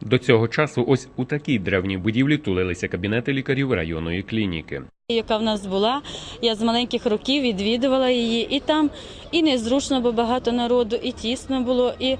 До цього часу ось у такій древній будівлі тулилися кабінети лікарів районної клініки. яка в нас була. Я з маленьких років відвідувала її, і там і незручно, бо багато народу, і тісно було, і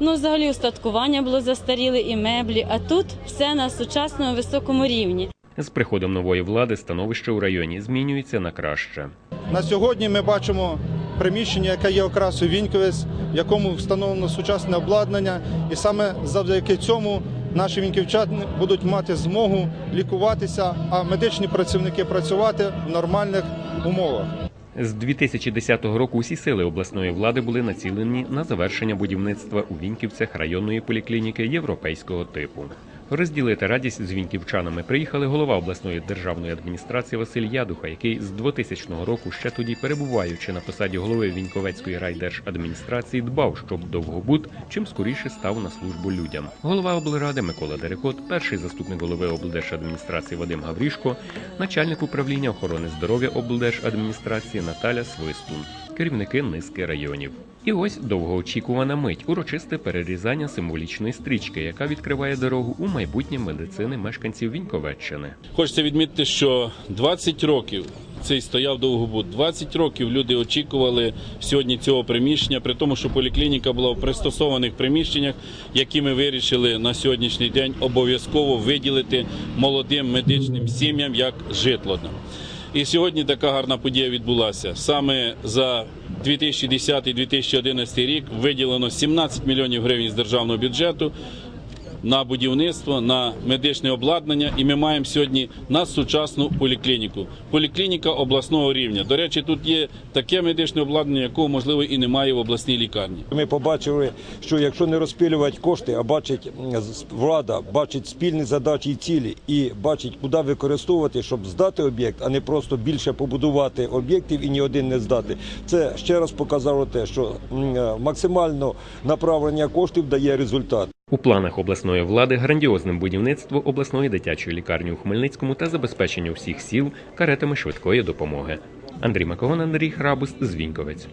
ну, взагалі устаткування було застаріле, і меблі. А тут все на сучасному високому рівні. З приходом нової влади становище у районі змінюється на краще. На сьогодні ми бачимо приміщення, яке є окрасою Віньковець, в якому встановлено сучасне обладнання, і саме завдяки цьому наші віньківчани будуть мати змогу лікуватися, а медичні працівники працювати в нормальних умовах. З 2010 року усі сили обласної влади були націлені на завершення будівництва у Віньківцях районної поліклініки європейського типу. Розділити радість з віньківчанами приїхали голова обласної державної адміністрації Василь Ядуха, який з 2000 року, ще тоді перебуваючи на посаді голови Віньковецької райдержадміністрації, дбав, щоб довгобуд чим скоріше став на службу людям. Голова облради Микола Дерекот, перший заступник голови облдержадміністрації Вадим Гаврішко, начальник управління охорони здоров'я облдержадміністрації Наталя Свистун, керівники низки районів. І ось довгоочікувана мить урочисте перерізання символічної стрічки, яка відкриває дорогу у майбутнє медицини мешканців Віньковеччини. Хочеться відмітити, що 20 років цей стояв довгобуд. 20 років люди очікували сьогодні цього приміщення, при тому, що поліклініка була в пристосованих приміщеннях, які ми вирішили на сьогоднішній день обов'язково виділити молодим медичним сім'ям як житло. І сьогодні така гарна подія відбулася. Саме за 2010-2011 рік виділено 17 мільйонів гривень з державного бюджету на будівництво, на медичне обладнання, і ми маємо сьогодні надсучасну поліклініку. Поліклініка обласного рівня. До речі, тут є таке медичне обладнання, якого можливо і немає в обласній лікарні. Ми побачили, що якщо не розпилювати кошти, а бачить влада, бачить спільні задачі і цілі, і бачить, куди використовувати, щоб здати об'єкт, а не просто більше побудувати об'єктів і ні один не здати. Це ще раз показало те, що е, максимально направлення коштів дає результат. У планах обласної влади грандіозним будівництво обласної дитячої лікарні у Хмельницькому та забезпечення всіх сіл каретами швидкої допомоги. Андрій Макогон, Андрій Храбус з Віньковець.